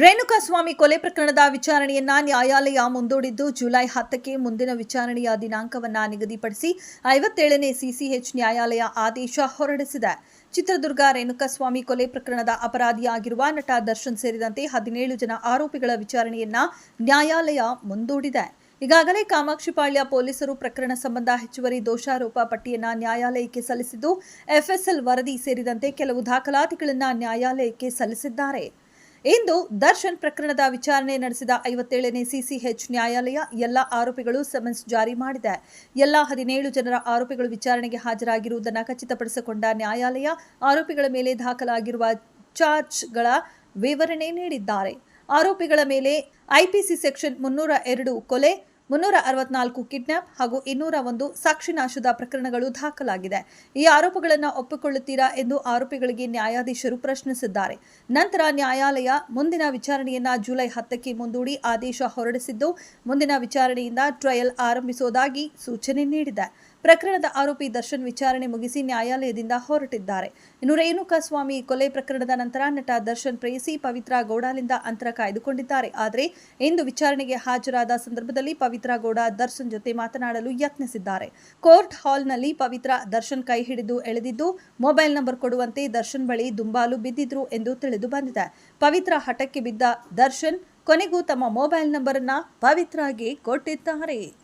ರೇಣುಕಾಸ್ವಾಮಿ ಕೊಲೆ ಪ್ರಕರಣದ ವಿಚಾರಣೆಯನ್ನ ನ್ಯಾಯಾಲಯ ಮುಂದೂಡಿದ್ದು ಜುಲೈ ಹತ್ತಕ್ಕೆ ಮುಂದಿನ ವಿಚಾರಣೆಯ ದಿನಾಂಕವನ್ನ ನಿಗದಿಪಡಿಸಿ ಐವತ್ತೇಳನೇ ಸಿಸಿಎಚ್ ನ್ಯಾಯಾಲಯ ಆದೇಶ ಹೊರಡಿಸಿದೆ. ಚಿತ್ರದುರ್ಗ ರೇಣುಕಾಸ್ವಾಮಿ ಕೊಲೆ ಪ್ರಕರಣದ ಅಪರಾಧಿಯಾಗಿರುವ ನಟ ದರ್ಶನ್ ಸೇರಿದಂತೆ ಹದಿನೇಳು ಜನ ಆರೋಪಿಗಳ ವಿಚಾರಣೆಯನ್ನ ನ್ಯಾಯಾಲಯ ಮುಂದೂಡಿದೆ. ಈಗಾಗಲೇ ಕಾಮಾಕ್ಷಿಪಾಳ್ಯ ಪೊಲೀಸರು ಪ್ರಕರಣ ಸಂಬಂಧ ಹೆಚ್ಚುವರಿ ದೋಷಾರೋಪ ಪಟ್ಟಿಯನ್ನ ನ್ಯಾಯಾಲಯಕ್ಕೆ ಸಲ್ಲಿಸಿದ್ದು, ಎಫ್ಎಸ್ಎಲ್ ವರದಿ ಸೇರಿದಂತೆ ಕೆಲವು ದಾಖಲಾತಿಗಳನ್ನು ನ್ಯಾಯಾಲಯಕ್ಕೆ ಸಲ್ಲಿಸಿದ್ದಾರೆ. ಇಂದು ದರ್ಶನ್ ಪ್ರಕರಣದ ವಿಚಾರಣೆ ನಡೆಸಿದ ಐವತ್ತೇಳನೇ ಸಿಸಿಎಚ್ ನ್ಯಾಯಾಲಯ ಎಲ್ಲ ಆರೋಪಿಗಳು ಸಮನ್ಸ್ ಜಾರಿ ಮಾಡಿದೆ. ಎಲ್ಲ ಹದಿನೇಳು ಜನರ ಆರೋಪಿಗಳು ವಿಚಾರಣೆಗೆ ಹಾಜರಾಗಿರುವುದನ್ನು ಖಚಿತಪಡಿಸಿಕೊಂಡ ನ್ಯಾಯಾಲಯ ಆರೋಪಿಗಳ ಮೇಲೆ ದಾಖಲಾಗಿರುವ ಚಾರ್ಜ್ಗಳ ವಿವರಣೆ ನೀಡಿದ್ದಾರೆ. ಆರೋಪಿಗಳ ಮೇಲೆ ಐಪಿಸಿ ಸೆಕ್ಷನ್ ಮುನ್ನೂರ ಎರಡು ಕೊಲೆ ಮುನ್ನೂರ ಅರವತ್ನಾಲ್ಕು ಕಿಡ್ನಾಪ್ ಹಾಗೂ ಇನ್ನೂರ ಒಂದು ಸಾಕ್ಷಿನಾಶದ ಪ್ರಕರಣಗಳು ದಾಖಲಾಗಿದೆ. ಈ ಆರೋಪಗಳನ್ನು ಒಪ್ಪಿಕೊಳ್ಳುತ್ತೀರಾ ಎಂದು ಆರೋಪಿಗಳಿಗೆ ನ್ಯಾಯಾಧೀಶರು ಪ್ರಶ್ನಿಸಿದ್ದಾರೆ. ನಂತರ ನ್ಯಾಯಾಲಯ ಮುಂದಿನ ವಿಚಾರಣೆಯನ್ನ ಜುಲೈ ಹತ್ತಕ್ಕೆ ಮುಂದೂಡಿ ಆದೇಶ ಹೊರಡಿಸಿದ್ದು, ಮುಂದಿನ ವಿಚಾರಣೆಯಿಂದ ಟ್ರಯಲ್ ಆರಂಭಿಸುವುದಾಗಿ ಸೂಚನೆ ನೀಡಿದೆ. ಪ್ರಕರಣದ ಆರೋಪಿ ದರ್ಶನ್ ವಿಚಾರಣೆ ಮುಗಿಸಿ ನ್ಯಾಯಾಲಯದಿಂದ ಹೊರಟಿದ್ದಾರೆ. ಇನ್ನು ರೇಣುಕಾಸ್ವಾಮಿ ಕೊಲೆ ಪ್ರಕರಣದ ನಂತರ ನಟ ದರ್ಶನ್ ಪ್ರೇಯಸಿ ಪವಿತ್ರ ಗೌಡಾಲಿಂದ ಅಂತರ ಕಾಯ್ದುಕೊಂಡಿದ್ದಾರೆ. ಆದರೆ ಇಂದು ವಿಚಾರಣೆಗೆ ಹಾಜರಾದ ಸಂದರ್ಭದಲ್ಲಿ ಪವಿತ್ರ ಗೌಡ ದರ್ಶನ್ ಜೊತೆ ಮಾತನಾಡಲು ಯತ್ನಿಸಿದ್ದಾರೆ. ಕೋರ್ಟ್ ಹಾಲ್ನಲ್ಲಿ ಪವಿತ್ರ ದರ್ಶನ್ ಕೈ ಹಿಡಿದು ಎಳೆದಿದ್ದು, ಮೊಬೈಲ್ ನಂಬರ್ ಕೊಡುವಂತೆ ದರ್ಶನ್ ಬಳಿ ದುಂಬಾಲು ಬಿದ್ದಿದ್ರು ಎಂದು ತಿಳಿದು ಬಂದಿದೆ. ಪವಿತ್ರ ಹಠಕ್ಕೆ ಬಿದ್ದ ದರ್ಶನ್ ಕೊನೆಗೂ ತಮ್ಮ ಮೊಬೈಲ್ ನಂಬರ್ ಅನ್ನ ಪವಿತ್ರಾಗೆ ಕೊಟ್ಟಿದ್ದಾರೆ.